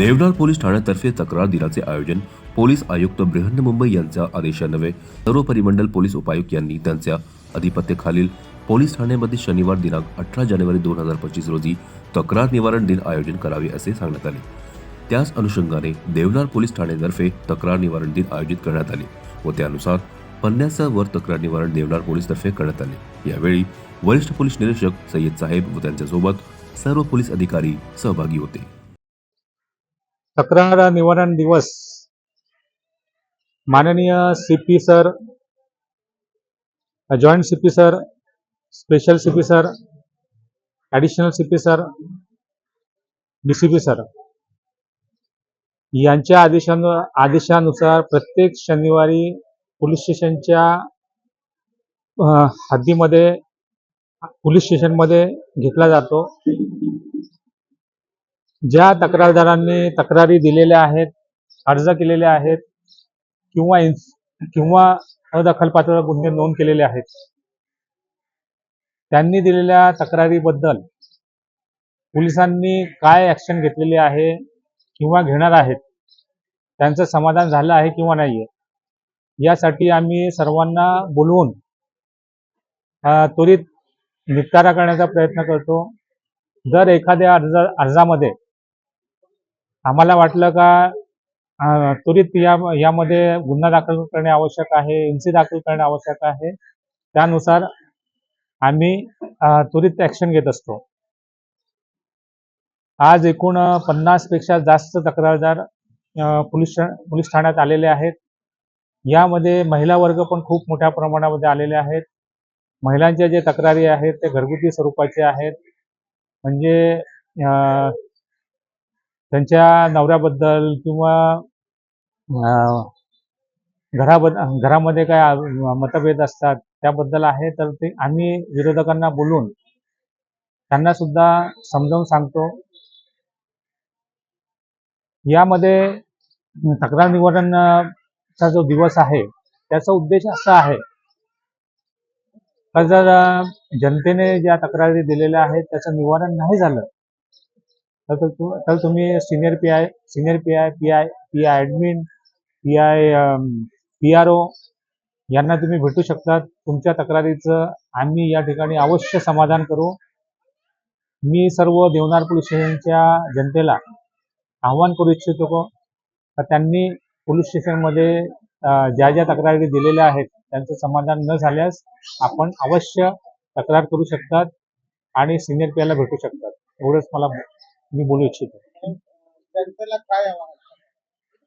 Deonar police ठाण्यातर्फे तक्रार दिनाचे आयोजन पोलीस आयुक्त बृहन्मुंबई यांच्या आदेशान्वये सर्व परिमंडल पोलीस उपायुक्त यांनी त्यांच्या अधिपत्याखालील पोलीस ठाण्यामध्ये शनिवार दिनांक अठरा जानेवारी दोन हजार पंचवीस रोजी तक्रार निवारण दिन आयोजन करावे असे सांगण्यात आले. त्याच अनुषंगाने देवनार पोलीस ठाण्यातर्फे तक्रार निवारण दिन आयोजित करण्यात आले व त्यानुसार पन्नासचा वर तक्रार निवारण देवनार पोलीसतर्फे करण्यात आले. यावेळी वरिष्ठ पोलीस निरीक्षक सय्यद साहेब व त्यांच्यासोबत सर्व पोलीस अधिकारी सहभागी होते. तक्रार निवारण दिवस. माननीय C P sir joint C P sir special C P sir additional C P sir D C P sir यांच्या आदेशानु आदेशानुसार प्रत्येक शनिवारी पोलीस स्टेशनच्या हद्दीमध्ये पोलीस स्टेशनमध्ये घेतला जातो. ज्या तक्रारदारांनी तक्रारी दिलेल्या आहेत अर्ज केलेले आहेत किंवा किंवा अदखलपात्र गुन्हे नोंद केलेले आहेत त्यांनी दिलेल्या तक्रारीबद्दल पोलिसांनी काय ॲक्शन घेतलेली आहे किंवा घेणार आहेत त्यांचं समाधान झालं आहे किंवा नाही आहे यासाठी आम्ही सर्वांना बोलवून त्वरित निपटारा करण्याचा प्रयत्न करतो. जर एखाद्या अर्ज अर्जामध्ये आम्हाला वाटलं का त्वरित या यामध्ये गुन्हा दाखल करणे आवश्यक आहे एनसी दाखल करणे आवश्यक आहे. त्यानुसार आम्ही त्वरित ॲक्शन घेत असतो. आज एकूण पन्नासपेक्षा जास्त तक्रारदार पोलीस ठा- पोलीस ठाण्यात आलेले आहेत. यामध्ये महिला वर्ग पण खूप मोठ्या प्रमाणामध्ये आलेले आहेत. महिलांच्या जे तक्रारी आहेत ते घरगुती स्वरूपाचे आहेत. म्हणजे त्यांच्या नवऱ्याबद्दल किंवा अं, घरामध्ये काय मतभेद असतात त्याबद्दल आहे तर ते आम्ही विरोधकांना बोलून त्यांना सुद्धा समजावून सांगतो. यामध्ये तक्रार निवारण चा जो दिवस आहे त्याचा उद्देश असा आहे. का जर जनतेने ज्या तक्रारी दिलेल्या आहेत त्याचं निवारण नाही झालं तर तर तुम्ही senior P I senior P I P I P I admin P I P R O यांना तुम्ही भेटू शकता तुमच्या तक्रारीचं आम्ही या ठिकाणी अवश्य समाधान करू. मी सर्व देवनार पोलीस स्टेशनच्या जनतेला आव्हान करू इच्छितो का त्यांनी पोलीस स्टेशनमध्ये ज्या ज्या तक्रारी दिलेल्या आहेत त्यांचं समाधान न झाल्यास आपण अवश्य तक्रार करू शकतात आणि सिनियर पी आयला भेटू शकतात. एवढंच मला मी बोलू इच्छितो. जनतेला काय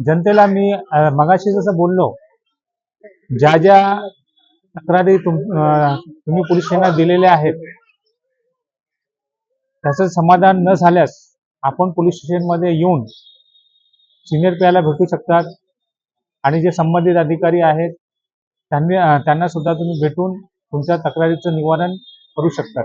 जनतेला मी मगाशी जसं बोललो ज्या ज्या तक्रारी तुम तुम्ही पोलीस स्टेशनला दिलेल्या आहेत त्याचं समाधान न झाल्यास आपण पोलीस स्टेशनमध्ये येऊन सिनियर पीआयला भेटू शकतात. आणि जे संबंधित अधिकारी आहेत त्यांनी त्यांना सुद्धा तुम्ही भेटून तुमच्या तक्रारीचं निवारण करू शकतात.